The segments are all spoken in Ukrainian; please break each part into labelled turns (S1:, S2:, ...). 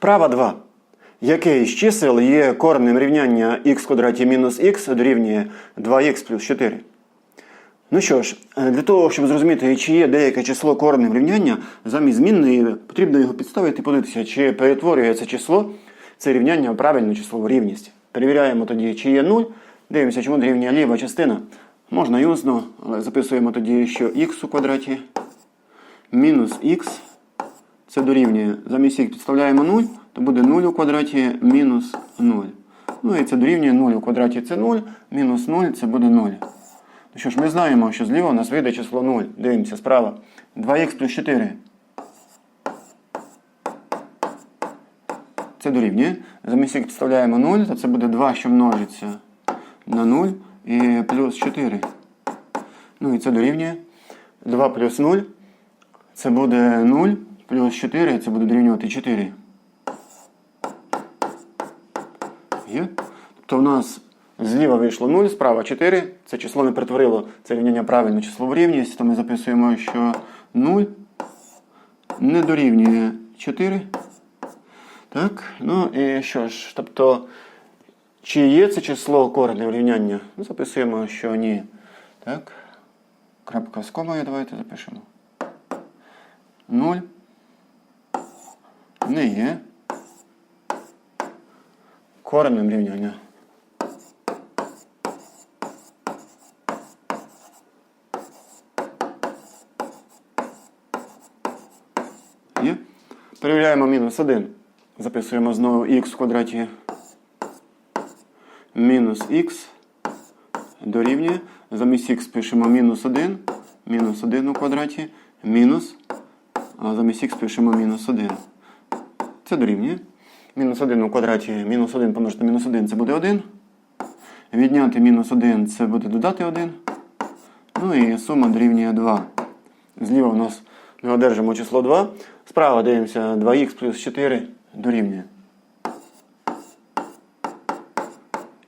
S1: Вправа 2. Яке із чисел є коренем рівняння х квадраті мінус х дорівнює 2х плюс 4? Ну що ж, е, для того, щоб зрозуміти, чи є деяке число коренем рівняння, замість змінної потрібно його підставити і подивитися, чи перетворює це число, це рівняння в правильну числову рівність. Перевіряємо тоді, чи є 0. Дивимося, чому дорівнює ліва частина. Можна і але записуємо тоді, що х у квадраті мінус х це дорівнює. Замість х підставляємо 0, то буде 0 у квадраті мінус 0. Ну і це дорівнює 0 у квадраті це 0, мінус 0 це буде 0. Ну що ж, ми знаємо, що зліва у нас вийде число 0. Дивимося справа. 2х плюс 4. Це дорівнює. Замість х підставляємо 0, то це буде 2, що множиться на 0 і плюс 4. Ну і це дорівнює. 2 плюс 0. Це буде 0 плюс 4, це буде дорівнювати 4. Є? Тобто у нас зліва вийшло 0, справа 4. Це число не перетворило це рівняння правильно числову рівність, то ми записуємо, що 0 не дорівнює 4. Так, ну і що ж, тобто, чи є це число коренем рівняння? Ну, записуємо, що ні. Так. Крапка з комою давайте запишемо. 0 не є коренем рівняння. Є? Перевіряємо мінус 1. Записуємо знову х в квадраті мінус х дорівнює. Замість х пишемо мінус 1, мінус 1 у квадраті, мінус, а замість х пишемо мінус 1. Це дорівнює. Мінус 1 у квадраті, мінус 1 помножити мінус 1 це буде 1. Відняти мінус 1 це буде додати 1. Ну і сума дорівнює 2. Зліва у нас ми одержимо число 2. Справа дивимося 2х плюс 4 дорівнює.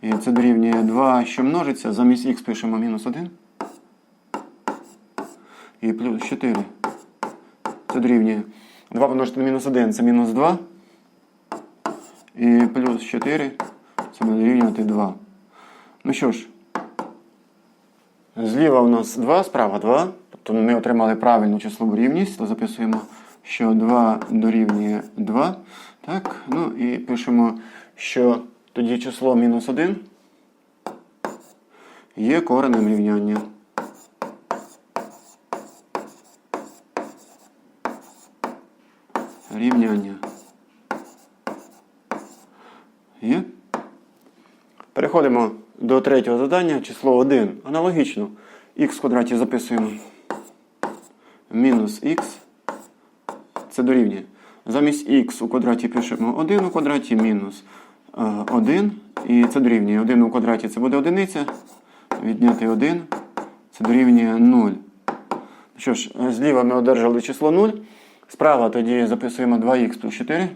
S1: І це дорівнює 2, що множиться. Замість х пишемо мінус 1. І плюс 4. Це дорівнює 2 помножити на мінус 1 це мінус 2. І плюс 4 це буде дорівнювати 2. Ну що ж, зліва у нас 2, справа 2. Тобто ми отримали правильну числову рівність, то записуємо, що 2 дорівнює 2. Так, ну і пишемо, що тоді число мінус 1 є коренем рівняння. Рівняння. Є? Переходимо до третього завдання. Число 1. Аналогічно. х в квадраті записуємо. Мінус х. Це дорівнює. Замість х у квадраті пишемо 1 у квадраті мінус 1. І це дорівнює. 1 у квадраті це буде одиниця. Відняти 1. Це дорівнює 0. Що ж, зліва ми одержали число 0. Справа тоді записуємо 2х плюс 4.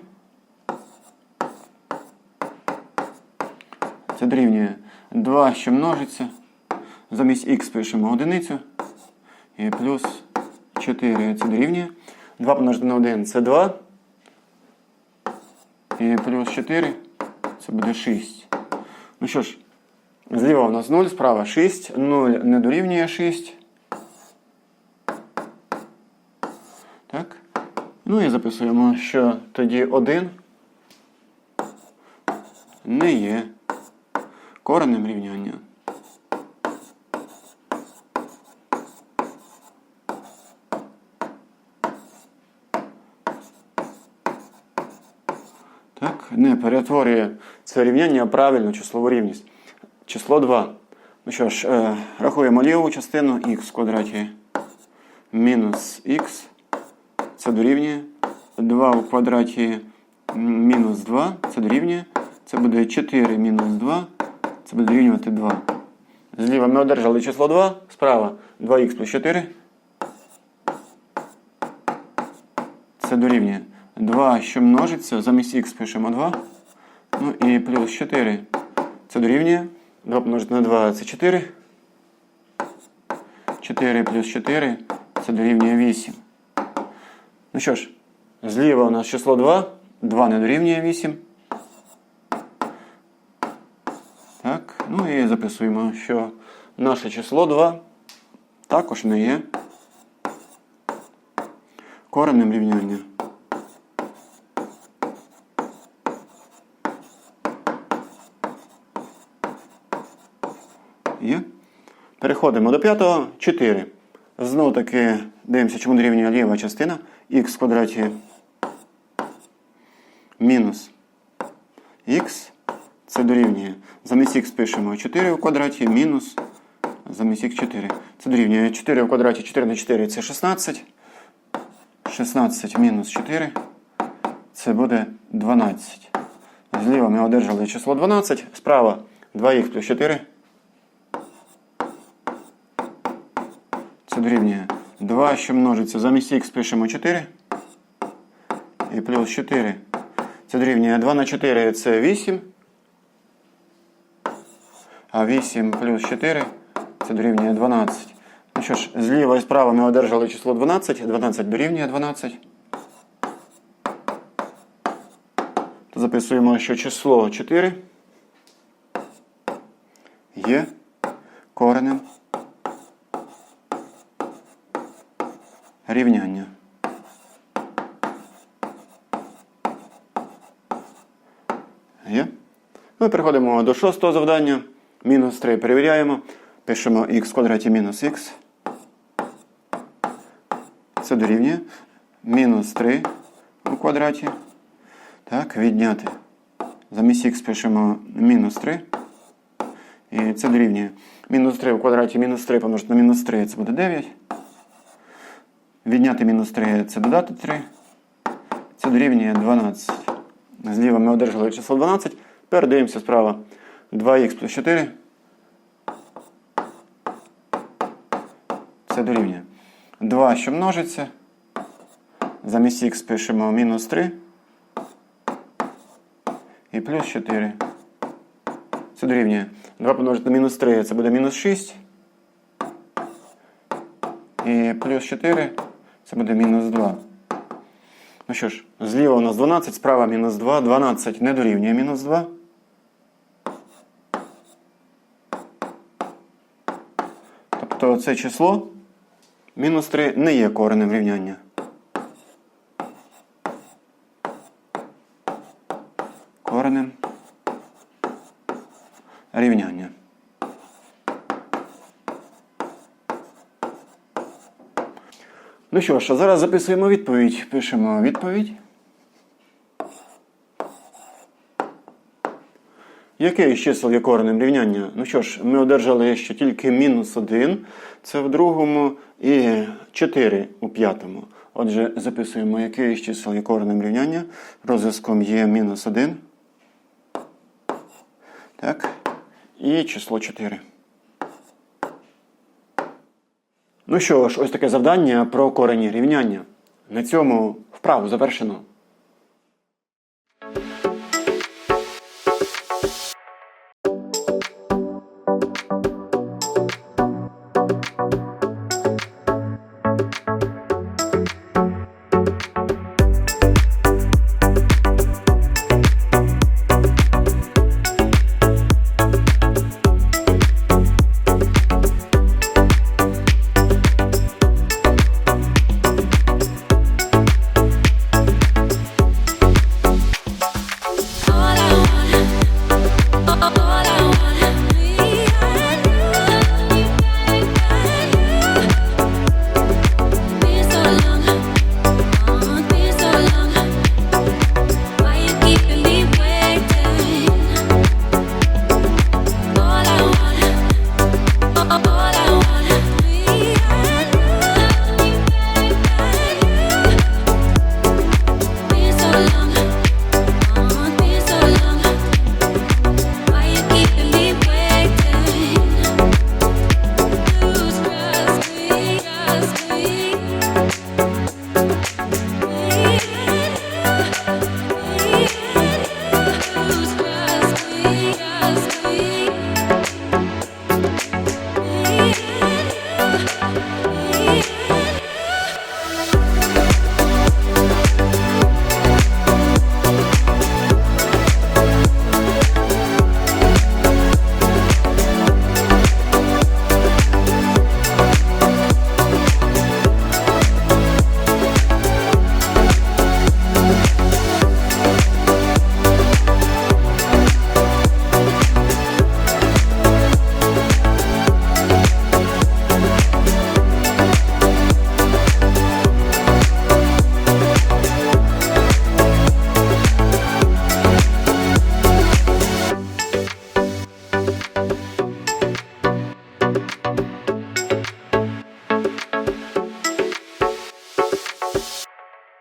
S1: Це дорівнює 2, що множиться. Замість х пишемо одиницю. І плюс 4 це дорівнює. 2 помножити на 1 це 2. І плюс 4 це буде 6. Ну що ж, зліва у нас 0, справа 6. 0 не дорівнює 6. Так. Ну і записуємо, що тоді 1 не є коренем рівняння. Так, не перетворює це рівняння в правильну числову рівність. Число 2. Ну що ж, е, рахуємо ліву частину х в квадраті мінус х. Це дорівнює 2 в квадраті мінус 2. Це дорівнює. Це буде 4 мінус 2. Це буде дорівнювати 2. Зліва ми одержали число 2, справа 2х плюс 4. Це дорівнює 2, що множиться, замість х пишемо 2. Ну і плюс 4. Це дорівнює. 2 помножити на 2 це 4. 4 плюс 4 це дорівнює 8. Ну що ж, зліва у нас число 2, 2 не дорівнює 8. Так, ну і записуємо, що наше число 2 також не є коренем рівняння. Є. Переходимо до п'ятого. 4. Знову таки дивимося, чому дорівнює ліва частина. х в квадраті мінус х. Це дорівнює. Замість х пишемо 4 у квадраті мінус замість х 4. Це дорівнює 4 у квадраті 4 на 4 це 16. 16 мінус 4. Це буде 12. Зліва ми одержали число 12. Справа 2х плюс 4. Це дорівнює 2, що множиться. Замість х пишемо 4. І плюс 4. Це дорівнює 2 на 4 це 8. А 8 плюс 4 це дорівнює 12. Ну що ж, зліва і справа ми одержали число 12. 12 дорівнює 12. Записуємо, що число 4 є коренем рівняння. Є? Ми переходимо до шостого завдання. Мінус 3 перевіряємо. Пишемо х в квадраті мінус х. Це дорівнює. Мінус 3 у квадраті. Так, відняти. Замість х пишемо мінус 3. І це дорівнює. Мінус 3 у квадраті мінус 3 помножити на мінус 3 це буде 9. Відняти мінус 3 це додати 3. Це дорівнює 12. Зліва ми одержали число 12. Тепер дивимося справа. 2х плюс 4. Це дорівнює. 2, що множиться. Замість х пишемо мінус 3. І плюс 4. Це дорівнює. 2 помножити на мінус 3 це буде мінус 6. І плюс 4 це буде мінус 2. Ну що ж, зліва у нас 12, справа мінус 2. 12 не дорівнює мінус 2. Тобто це число мінус 3 не є коренем рівняння. Коренем рівняння. Ну що ж, а зараз записуємо відповідь. Пишемо відповідь. Яке із чисел є коренем рівняння? Ну що ж, ми одержали ще тільки мінус 1, це в другому, і 4 у п'ятому. Отже, записуємо, яке із чисел є коренем рівняння. Розв'язком є мінус 1. Так. І число 4. Ну що ж, ось таке завдання про корені рівняння. На цьому вправу завершено.